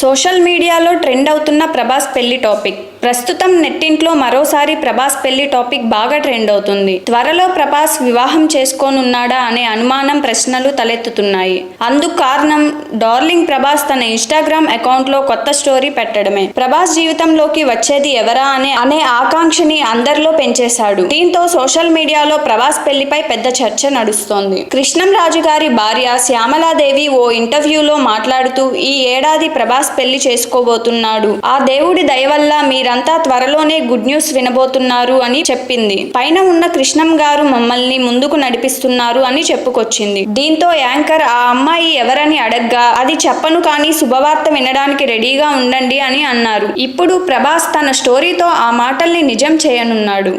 Social మీడియాలో trend అవుతున్న ప్రభాస్ పెళ్ళి టాపిక్. ప్రస్తుతం నెట్టింట్లో మరోసారి ప్రభాస్ పెళ్ళి టాపిక్ బాగా ట్రెండ్ అవుతుంది. త్వరలో ప్రభాస్ వివాహం చేసుకోనున్నాడా అనే అనుమానం ప్రశ్నలు తలెత్తుతున్నాయి. అందుకు కారణం డార్లింగ్ ప్రభాస్ తన ఇన్స్టాగ్రామ్ అకౌంట్లో కొత్త స్టోరీ పెట్టడమే. ప్రభాస్ జీవితంలోకి వచ్చేది ఎవరా అనే అనే ఆకాంక్షని అందరిలో పెంచేశాడు. దీంతో సోషల్ మీడియాలో ప్రభాస్ పెళ్ళిపై పెద్ద చర్చ నడుస్తోంది. కృష్ణం రాజు గారి భార్య శ్యామలాదేవి ఓ ఇంటర్వ్యూలో మాట్లాడుతూ ఈ ఏడాది ప్రభాస్ పెళ్ళి చేసుకోబోతున్నాడు. ఆ దేవుడి దయ వల్ల మీరంతా త్వరలోనే గుడ్ న్యూస్ వినబోతున్నారు అని చెప్పింది. పైన ఉన్న కృష్ణం గారు మమ్మల్ని ముందుకు నడిపిస్తున్నారు అని చెప్పుకొచ్చింది. దీంతో యాంకర్ ఆ అమ్మాయి ఎవరని అడగ్గా? అది చెప్పను కానీ శుభవార్త వినడానికి రెడీగా ఉండండి అని అన్నారు. ఇప్పుడు ప్రభాస్ తన స్టోరీతో ఆ మాటల్ని నిజం చేయనున్నాడు.